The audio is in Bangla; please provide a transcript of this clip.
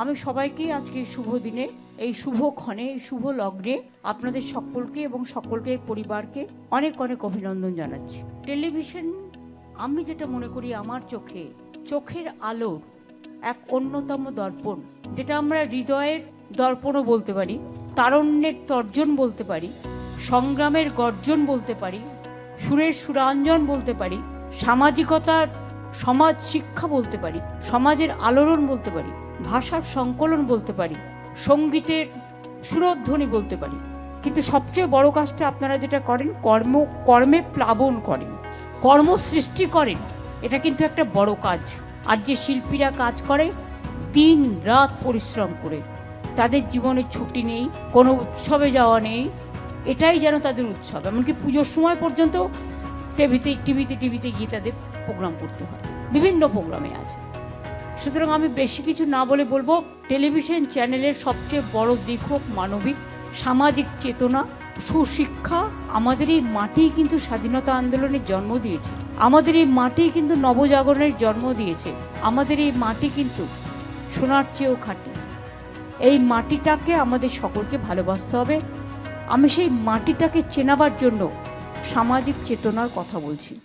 আমি সবাইকে আজকে শুভ দিনে, এই শুভ ক্ষণে, এই শুভ লগ্নে আপনাদের সকলকে এবং সকলকে পরিবারকে অনেক অনেক অভিনন্দন জানাচ্ছি। টেলিভিশন, আমি যেটা মনে করি আমার চোখে, চোখের আলোর এক অন্যতম দর্পণ, যেটা আমরা হৃদয়ের দর্পণও বলতে পারি, তারণ্যের তর্জন বলতে পারি, সংগ্রামের গর্জন বলতে পারি, সুরের সুরাঞ্জন বলতে পারি, সামাজিকতার সমাজ শিক্ষা বলতে পারি, সমাজের আলোড়ন বলতে পারি, ভাষার সংকলন বলতে পারি, সঙ্গীতের সুরধ্বনি বলতে পারি। কিন্তু সবচেয়ে বড় কাজটা আপনারা যেটা করেন, কর্ম, কর্মে প্লাবন করেন, কর্ম সৃষ্টি করেন। এটা কিন্তু একটা বড় কাজ। আর যে শিল্পীরা কাজ করে, দিন রাত পরিশ্রম করে। তাদের জীবনে ছুটি নেই, কোনো উৎসবে যাওয়া নেই। এটাই যেন তাদের উৎসব। এমনকি পুজোর সময় পর্যন্ত টিভিতে টিভিতে টিভিতে গিয়ে তাদের প্রোগ্রাম করতে হয়। বিভিন্ন প্রোগ্রামে আছে। সুতরাং আমি বেশি কিছু না বলে বলব টেলিভিশন চ্যানেলের সবচেয়ে বড় দিক হোক মানবিক, সামাজিক চেতনা, সুশিক্ষা আমাদের এই মাটি কিন্তু স্বাধীনতা আন্দোলনের জন্ম দিয়েছে। আমাদের এই মাটি কিন্তু নবজাগরণের জন্ম দিয়েছে। আমাদের এই মাটি কিন্তু সোনার চেয়েও খাঁটি। এই মাটিটাকে আমাদের সকলকে ভালোবাসতে হবে। আমি সেই মাটিটাকে চেনাবার জন্য সামাজিক চেতনার কথা বলছি।